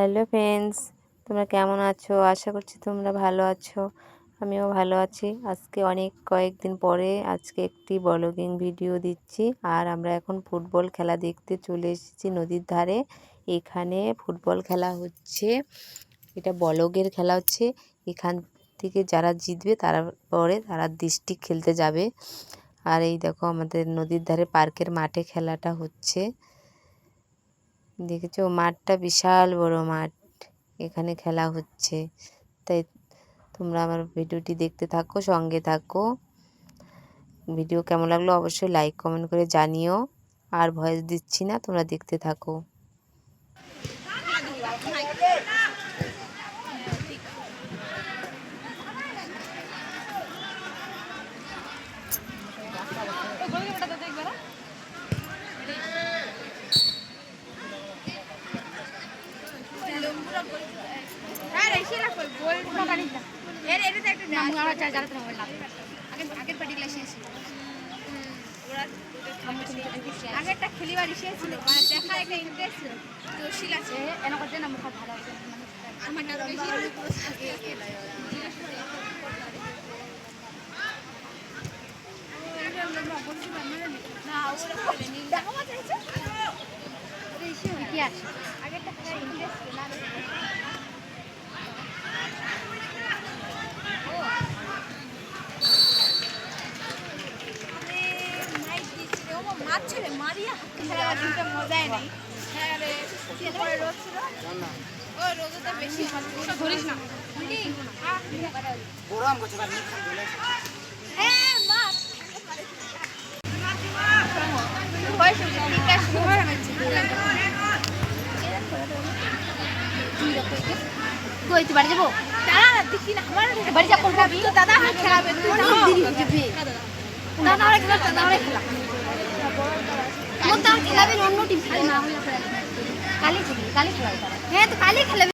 Hello friends, তোমরা কেমন আছো? আশা করছি তোমরা ভালো আছো। আমিও ভালো আছি। আজকে অনেক কয়েকদিন পরে আজকে একটি ব্লগিং ভিডিও দিচ্ছি। আর আমরা এখন ফুটবল খেলা দেখতে চলে এসেছি নদীর ধারে। এখানে ফুটবল খেলা হচ্ছে। এটা বলগের খেলা হচ্ছে। এখান থেকে যারা জিতবে তারা পরে তারা ডিস্ট্রিক্ট খেলতে যাবে। আর এই দেখো আমাদের নদীর ধারে পার্কের মাঠে খেলাটা হচ্ছে। দেখেছ? মাঠটা বিশাল বড় মাঠ। এখানে খেলা হচ্ছে। তাই তোমরা আমার ভিডিওটি দেখতে থাকো, সঙ্গে থাকো। ভিডিও কেমন লাগল অবশ্যই লাইক কমেন্ট করে জানিও। আর ভয়েস দিচ্ছি না, তোমরা দেখতে থাকো। আগেরটা খেলিবার ইসে ছিল দেখা একটা ইন্টারেস্ট ছিল তো আছে এনে করতে না মুখ ভালো আছে আমারটা বেশি পুরো থাকে না ওরা করেনি দেখা মজা হয়েছে আগেরটা খেলার ইন্টারেস্ট ছিল না মাছ ছেড়ে মারিয়া। খেলা মজাই নেই। হ্যাঁ রে পরে রোদ ছিল। ও রোদটা বেশি ধরিস না। গরম করছে হ্যাঁ মাছ বয়স হয়েছে বিকাশ কই তুই বাড়ি যাব? দাদা দেখি না। আমার বাড়ি যা করব দাদা খেলাবে দাদা আমরা খেলা দাদা। আমরা খেলা অন্য টিম না হলে কালি খেলি কালি খেলাবে হ্যাঁ তো কালি খেলাবে